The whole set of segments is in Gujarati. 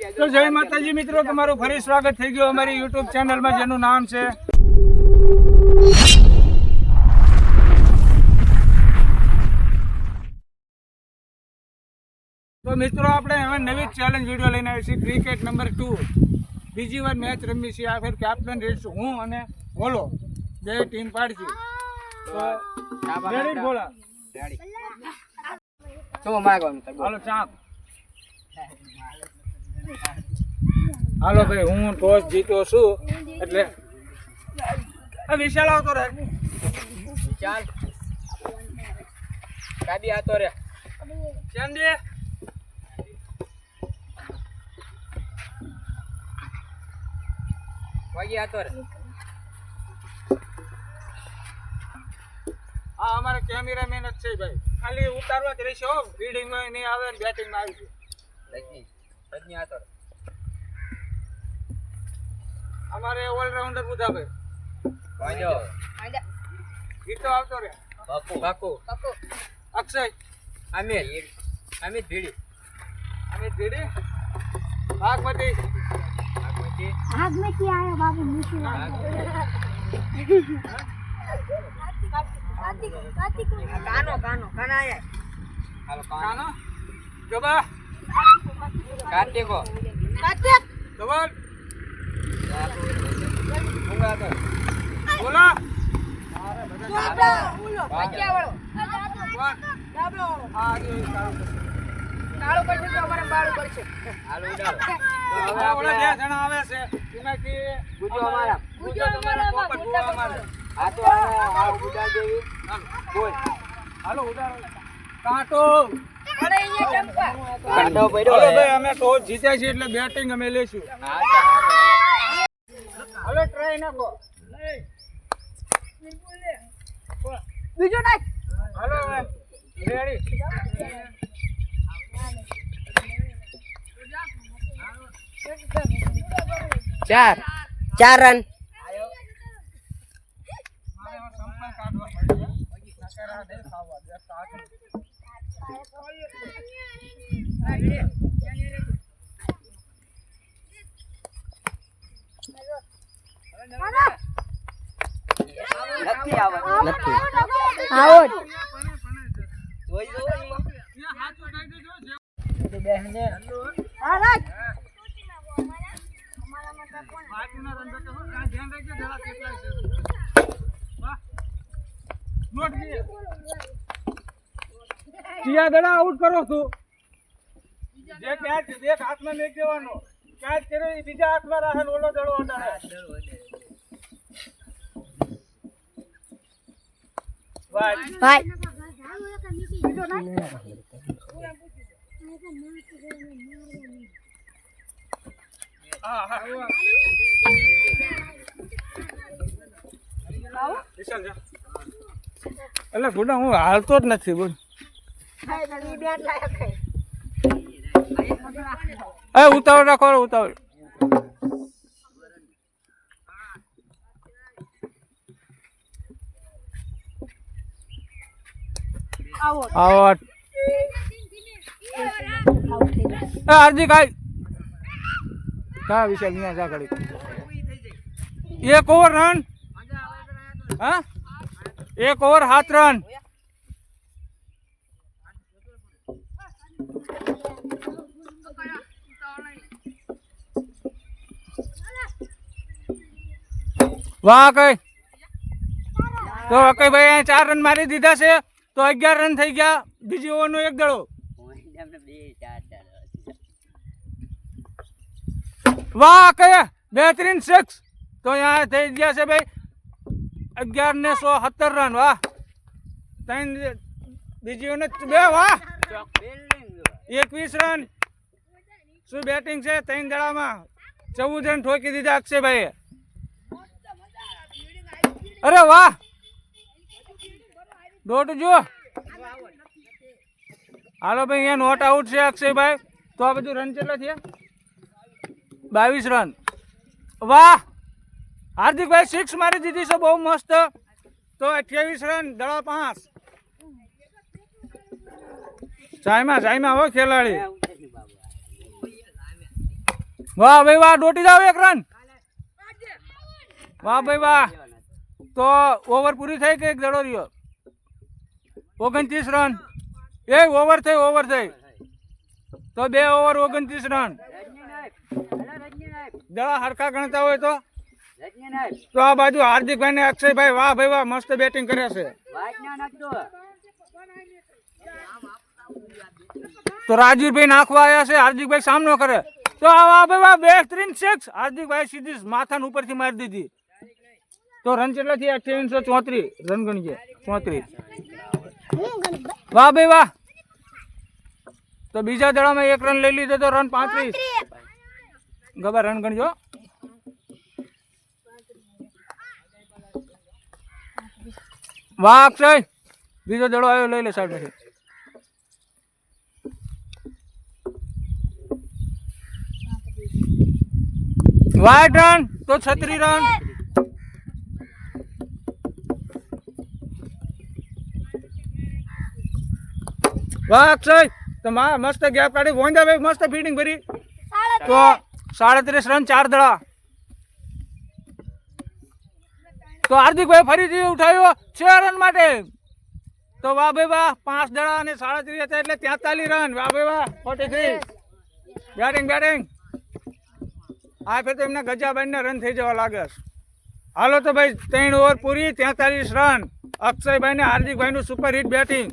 તો જય માતાજી મિત્રો તમારું ફરી સ્વાગત થઈ ગયું અમારી યુટ્યુબ ચેનલમાં જેનું નામ છે તો મિત્રો આપણે હવે નવી ચેલેન્જ વીડિયો લઈને આવી છીએ ક્રિકેટ નંબર ટુ બીજી વાર મેચ રમી છીએ. આ ફેર કેપ્ટન રહીશું હું અને બોલો બે ટીમ પાડશું. તો બોલા. શું માગવાનું હાલો ચાપ. હાલો ભાઈ, હું ટોસ જીતો છું, એટલે વિશાલ આવતો રહે. ચાલ ગાડી આવતો રે ચાંદી. વાગી આવતો રે હા, અમારે કેમેરામેન જ છે ભાઈ. ખાલી ઉતારવા જ રહેશે હો. ફીલ્ડિંગમાં નહીં આવે બેટિંગમાં આવી રજની પ્રજ્ઞા આતર અમારે ઓલરાઉન્ડર બુધાભાઈ. વાંજો ગીતો આવતો રે બાકુ બાકુ બાકુ અક્ષય. અમિત. અમિત ભીડી. અમિત ભીડી. ભાગમતી ભાગમતી ભાગમતી આયો બાબુ મુશી કાનો કાનો કાના આયા. હાલો કાનો? જોબા. ગબા કાર્તિક. ધવલ. બોલા. વાગ્યા કોણ આ જો સારું કરશે. હાલો ઉડાડો હવે ઓલા બે જણા આવે છે. એમાંથી ગુજો અમારા ગુજો તમારા પોપટ બુआ અમારે આ તો આ આ ગુડા જેવી બોલ. હાલો ઉડાડો કાંટો. અમે ટોસ જીત્યા છીએ એટલે બેટિંગ અમે લેશું બીજો નાખ ચાર. ચાર રન મારે હવે સંપર્ક કાઢવા પડશે નકર આ નહીં ખાવા દે કાઢ. નથી આવત નથી આવો જોઈ જોવો એમાં ત્યાં હાથો નાખી દેજો, જે- બાકીના રન બેઠા હોય, ત્યાં ધ્યાન રાખજો, જરા છે. વાહ. નોટ ચિયા દડા આઉટ કરો છું. જે કેચ એક હાથમાં નહીં દેવાનો. કેચ કર્યો એ બીજા હાથમાં રાખે ઓલો દડો અડાડે ભાઈ. હા હા. વિશાલ જા. એટલે ગુડા હું હાલતો જ નથી બોલ. એ ઉતાવળ રાખો ઉતાવળ. આવો. એ આય કા વિશાલ અહીંયા જા ઘડી એક ઓવર રન હા? એક ઓવર સાત રન. વાહ, કઈ. તો કઈ ભાઈ ચાર રન મારી દીધા છે, તો અગિયાર રન થઈ ગયા, બીજી ઓવરનો એક દડો વાહ કયા બેહતરીન સિક્સ તો અહીંયા થઈ ગયા છે ભાઈ. અગિયાર ને સો સત્તર રન વાહ. ત્રણ બીજી બે, વાહ. એકવીસ રન શું બેટિંગ છે? ત્રણ દડામાં ચૌદ રન ઠોકી દીધા અક્ષયભાઈએ. અરે વાહ. દોઢ જો. હાલો ભાઈ, અહીંયા નોટ આઉટ છે અક્ષયભાઈ. તો આ બધું રન કેટલા થયા? બાવીસ રન વાહ. હાર્દિકભાઈ સિક્સ મારી દીધી છે, બહુ મસ્ત. તો અઠ્યાવીસ રન દડા પાંચ. જાયમા ચાયમાં હો ખેલાડી. વાહ ભાઈ, વાહ, દોટી જાવ એક રન. વાહ ભાઈ, વાહ. તો ઓવર પૂરી થઈ કે એક દડો રહ્યો? ઓગણત્રીસ રન. એ ઓવર થઈ ઓવર થઈ. તો બે ઓવર ઓગણત્રીસ રન. દડા હરખા ગણતા હોય તો? તો આ બાજુ હાર્દિકભાઈ ને અક્ષયભાઈ વાહ ભાઈ વાહ મસ્ત બેટિંગ કરે છે. તો રાજીવભાઈ નાખવા આવ્યા છે હાર્દિકભાઈ સામનો કરે. તો આ વાહ ભાઈ વાહ બેહતરીન સિક્સ હાર્દિકભાઈ સીધી માથા ઉપરથી મારી દીધી. તો રન કેટલા થયા અઠ્યાવીસો ચોત્રીસ. રન ગણીએ ચોત્રીસ. વાહ ભાઈ વાહ. તો બીજા દડામાં એક રન લઈ લીધો તો રન પાંત્રીસ. ગબર રન ગણજો. વાહ અક્ષય બીજો દડો આવ્યો લઈ લે સાહેબ વાઇટ રન તો છત્રી રન વાહ અક્ષય તો મસ્ત ગેપ કાઢી. વોંદા ભાઈ મસ્ત ફિટિંગ ભરી. તો સાડત્રીસ રન ચાર દડા. તો હાર્દિકભાઈ ફરીથી ઉઠાવ્યો છ રન માટે. તો વાહ ભાઈ વાહ, પાંચ દડા અને સાડત્રીસ હતા એટલે તેતાલીસ રન. વાહ ભાઈ વાહ, ફોર્ટી થ્રી. Batting batting. આ ફેર તો એમના ગજાબાઈને રન થઈ જવા લાગે હાલો તો ભાઈ, ત્રણ ઓવર પૂરી, તેતાલીસ રન. અક્ષયભાઈ ને હાર્દિકભાઈ નું સુપર હિટ બેટિંગ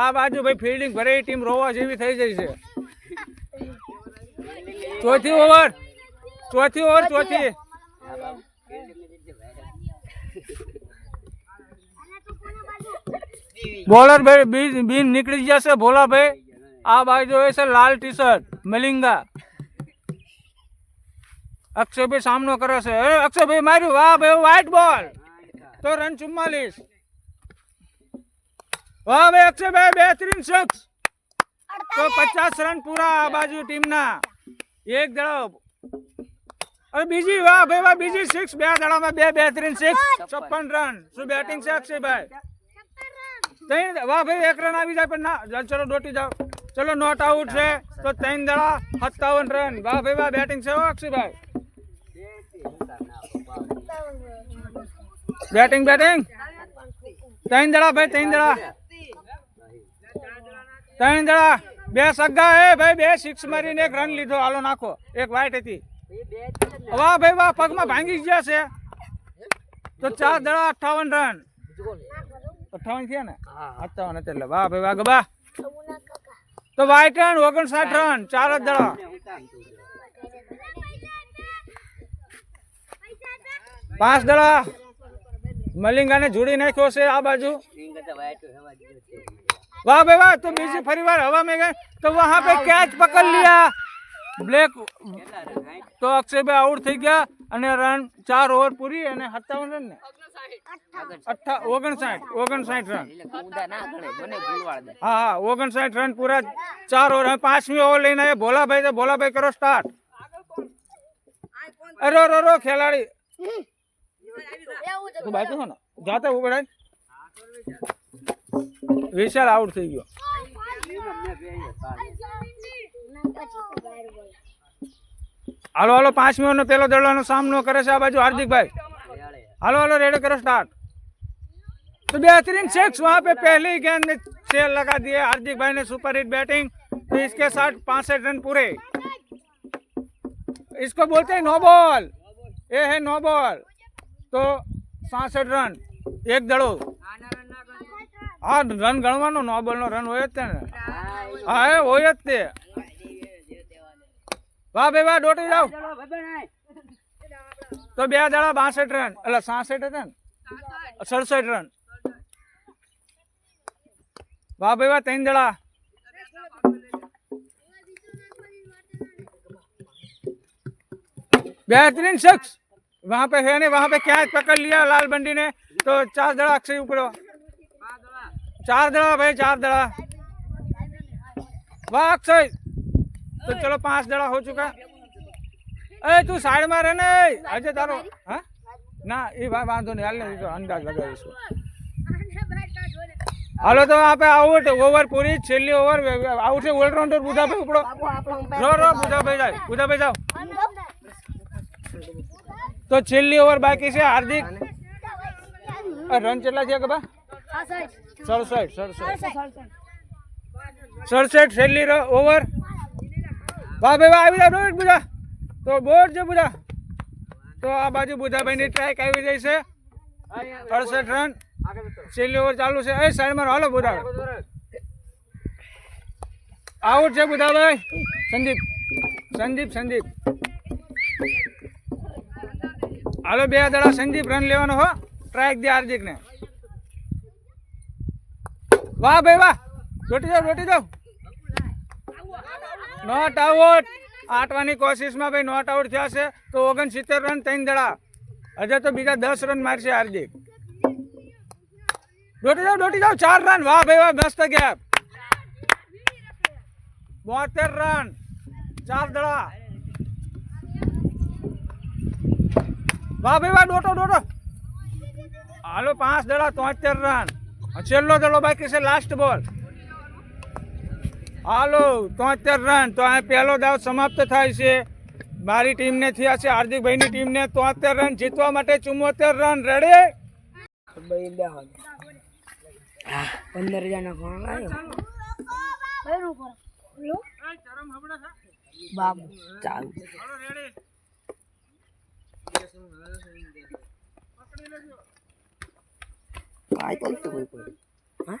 આ બાજુ ભાઈ ફિલ્ડિંગ ભરેલી ટીમ રોવા જેવી થઈ જાય છે. ચોથી ઓવર ચોથી ઓવર, ચોથી. બોલર ભાઈ બીન નીકળી જશે ભોલાભાઈ આ ભાઈ જોઈએ છે લાલ ટી શર્ટ મલિંગા. અક્ષયભાઈ સામનો કરે છે. એ અક્ષયભાઈ માર્યું. વાહ ભાઈ વ્હાઈટ બોલ તો રન ચુમ્માલીસ. વાહ ભાઈ, અક્ષયભાઈ બહેતરીન સિક્સ તો પચાસ રન પૂરા આ બાજુ ટીમના. એક દડો અરે, બીજી, વાહ ભાઈ, વાહ, બીજી સિક્સ બે દડામાં બે બેહતરીન સિક્સ છપ્પન રન શું બેટિંગ છે, અક્ષયભાઈ? ત્રણ વાહ ભાઈ, એક રન આવી જાય, પણ ના ચલો દોટી જાઓ. ચલો નોટ આઉટ છે. તો ત્રણ દડા, સત્તાવન રન. વાહ ભાઈ, વાહ બેટિંગ છે અક્ષયભાઈ બેટિંગ બેટિંગ ત્રણ દડા ભાઈ, ત્રણ દડા. ત્રણ દડા. બે સગ્ગા એ ભાઈ, બે સિક્સ મારીને એક રન લીધો. હાલો, નાખો. એક વાઈટ હતી. વાહ ભાઈ, વાહ, પગમાં ભાંગી ગયા છે. તો ચાર દડા, અઠાવન રન. અઠાવન થયા ને? અઠાવન એટલે વાહ ભાઈ વાહ ગબા તો વાય રન ઓગણસાઠ રન ચાર જ દડા. પાંચ દડા. મલિંગાને જોડી નાખ્યો છે આ બાજુ. વાહ ભાઈ વાહ તો બીજી ફરી વાર હવા મેં તો વહા પે કેચ પકડ લિયા. બ્લેક તો અક્ષય ભાઈ આઉટ થઈ ગયા અને રન ચાર ઓવર પૂરી અને સત્તાવન રન ને. ઓગણસાઠ. ઓગણસાઠ રન. હા હા ઓગણસાઠ રન પૂરા ચાર ઓવર. પાંચમી ઓવર લઈને આવ્યા ભોલાભાઈ તો ભોલાભાઈ કરો સ્ટાર્ટ અરે રો રો ખેલાડી. ભાઈ તું ને. જાતે ઉભરાય વિશાલ આઉટ થઈ ગયો. હાલો હાલો પાંચમી ઓવરનો પેલો દડવાનો સામનો કરે છે આ બાજુ હાર્દિકભાઈ. હાલો હાલો रेडी करो स्टार्ट तो बेहतरीन सिक्स वहां पे पहली गेंद में छह लगा दिए हार्दिक भाई ने सुपर हिट बैटिंग तो इसके साथ पांसठ रन पूरे इसको बोलते हैं नो बॉल ये है नो बॉल तो સાસઠ રન એક દડો હા રન ગણવાનો નો બોલ નો રન હોય જ તે ને હા એ હોય જ તે વાહ ભાઈ વાહ દોટી જાવ તો બે દડા બાસઠ રન એટલે સાસઠ હતા ને સડસઠ રન વાહ ભાઈ વાહ ત્રણ દડા बेहतरीन शख्स वहां पे है नहीं वहां पे कैच पकड़ लिया लाल बंडी ने तो चार दड़ा अक्षय ऊपर चार दड़ा भाई चार दड़ा वाह अक्षय तो चलो पांच दड़ा हो चुका એ તું સાઈડમાં રહે ને આજે તારો હા? ના એ ભાઈ વાંધો નહીં હાલ ને અંદાજ લગાવીશું. હાલો તો આપણે આઉટ ઓવર પૂરી છેલ્લી ઓવર આઉટ છે ઓલરાઉન્ડર બુધાભાઈ ઉપડો. રો રો બુધાભાઈ જાય બુધાભાઈ જાઓ. તો છેલ્લી ઓવર બાકી છે હાર્દિક. રન કેટલા થયા કે સડસઠ સડસઠ. સડસઠ છેલ્લી ઓવર વાહ ભાઈ વાહ આવી જાવ રોહિત બુધા. તો બોર છે બુધા. તો આ બાજુ બુધાભાઈની ટ્રેક આવી રહી છે. અડસઠ રન. છેલ્લી ઓવર ચાલુ છે. એ સાઈડમાં હાલો બુધા. આઉટ છે બુધાભાઈ. સંદીપ. સંદીપ સંદીપ. હાલો બે દડા સંદીપ રન લેવાનો હો. ટ્રાયક દે હાર્દિકને. વાહ ભાઈ વાહ. રોટી જાવ રોટી દઉં. નોટ આઉટ આટવાની કોશિશમાં ભાઈ નોટ આઉટ થયા છે, તો ઓગણસિત્તેર રન, ત્રણ દડા. હજે તો બીજા દસ રન મારશે હાર્દિક દોટી જાવ દોટી જાવ ચાર રન. વાહ ભાઈ, વાહ, મસ્ત ગેપ. બોતેર રન. ચાર દડા. વાહ ભાઈ, વાહ, દોટો દોટો. હાલો, પાંચ દડા, તોતેર રન. છેલ્લો દડો બાકી છે લાસ્ટ બોલ હાલો તોતેર રન. તો આ પહેલો દાવ સમાપ્ત થાય છે. મારી ટીમને થયા છે, હાર્દિકભાઈની ટીમને. તોતેર રન જીતવા માટે ચુમ્મોતેર રન. રેડે પંદર હજાર નો ફોન બાબુ, ચાલુ. નથી કોઈ કોઈ હા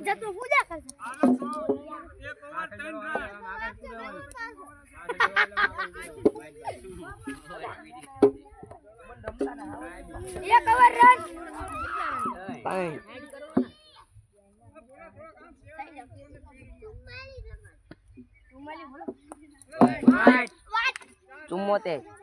જતું પૂજા કરશે એક ઓવર રન પાંચ ચુમ્મોતેર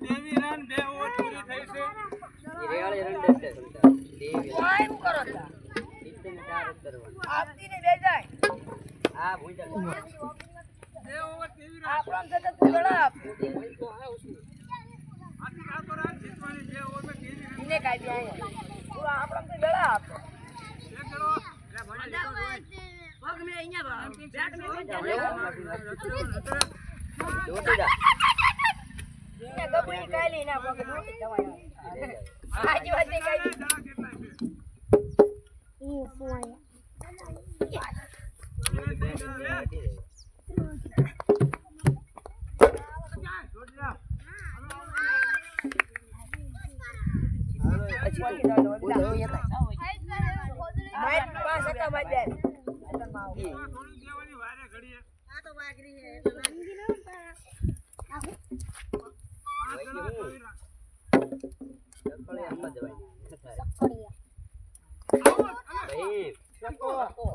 તેવી રન બે ઓવર પૂરી થઈ છે બે ઓવર તેવી રન આથી રાતો રાત જીતવાની બે ઓવરમાં રન એક દડો લે દડા કેટલા છે થોડી દેવાની વારે ઘડીએ આ તો વાઘરી છે એટલે ના- પાંચ જણા કોઈ ના. ચાર રન જોઈ અઠ્યાવીસ રન અઠ્યાવીસ રન થયા ત્રણ ઓવર અઠ્યાવીસ રન મારે કામ એટલે કોઈ વાય આવવું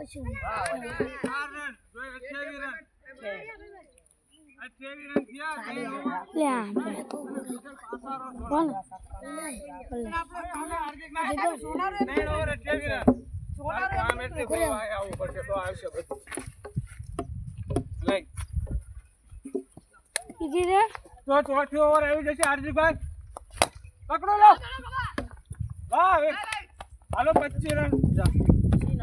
પડશે તો ચોથી ઓવર આવી જશે હાર્દિકભાઈ. પકડો લો. વાહ હાલો પચીસ રન જા.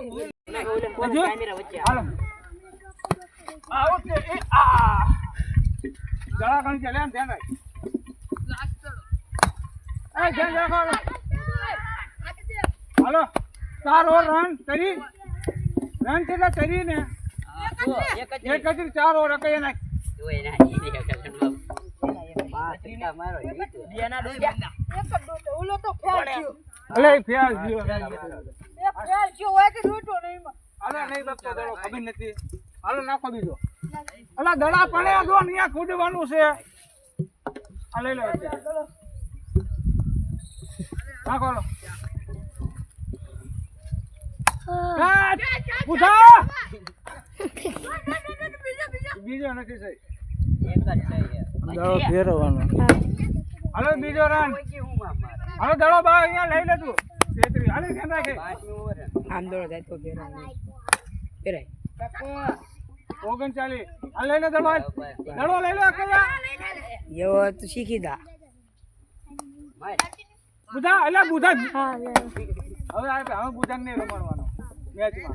પચીસ હાલો. ચાર રન કરી રન કેટલા કરી ને એક જ ચાર ઓર કઈ નાખ. અલે એ ફેલ ગયો અલે નહીં બચતો દડો ખબર નથી. હાલો નાખો બીજો. અલા દડા પડે જો અહીંયા કૂદવાનું છે. આ લઈ લો નાખો લો કાટ! ઉઠા! બીજો નથી સહી. દડો ફેરવવાનો. હાલો બીજો રન હાલો દડો બા અહીંયા લઈ લે તું હાલે ધ્યાન રાખે ઓગણચાલીસ. આ લઈ લે દડો દડો લઈ લે કયા શીખી દા. બુધા અલ્યા બુધા. હવે હવે બુધા નહીં રમાડવાનો. મેચમાં.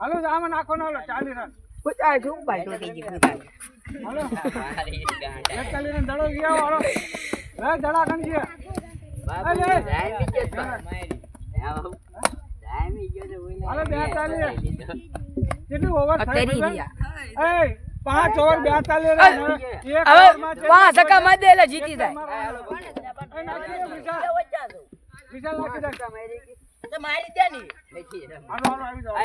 હાલો આમાં નાખો ને હાલો ચાલીસ રન. હાલો. ચાલી રન દડો ગયા હાલો. હે દડા કણ ગયા હાલો પાંચ ઓવર બેતાલીસ. પાંચ ટકા માં દે એટલે જીતી જાય. એ નાખી દે, વિશાલ. વિશાલ નાખી દે. મારી દે ની. હાલો હાલો આવી જાઓ.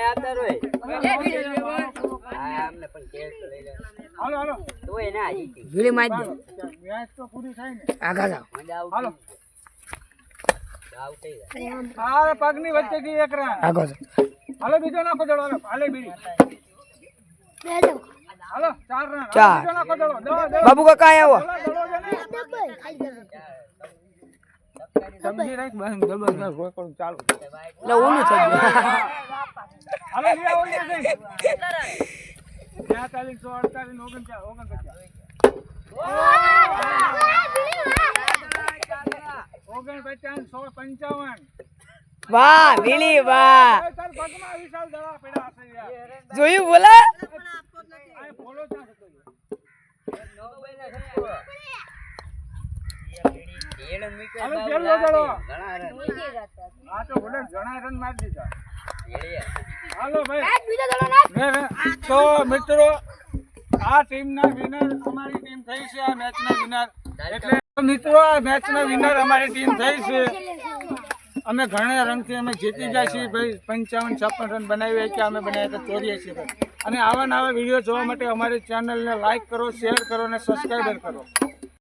હાલો હાલો. ભીલી મારી દે. મેચ તો પૂરી થાય ને. આગળ જાઓ હાલો. હા પગની વચ્ચેથી એક રન આગો હાલો બીજો નાખો દડો હાલો હાલે બીડી હાલો ચાર હાલો, ચાર. બીજો નાખો દડો બાબુ કાકા આવો? સમજી રાખ બસ દબો કોઈ રોકડું ચાલુ એટલે ઓલું થઈ ગયું હાલો લે આવો અહીંયા જઈ. બેતાલીસ સો અડતાલીસ ને ઓગણચાલીસ ઓગણપચાસ સો પંચાવન વાહ ભીલી વાહ જોયું બોલા તો. મિત્રો, આ ટીમના વિનર અમારી ટીમ થઈ છે, આ મેચના વિનર એટલે મિત્રો, આ મેચના વિનર અમારી ટીમ થઈ છે. અમે ઘણા રનથી અમે જીતી ગયા છીએ ભાઈ. પંચાવન, છપ્પન રન બનાવી કે અમે બનાવ્યા હતા છીએ રન અને આવા નવા વીડિયો જોવા માટે અમારી ચેનલને લાઈક કરો શેર કરો અને સબસ્ક્રાઈબર કરો.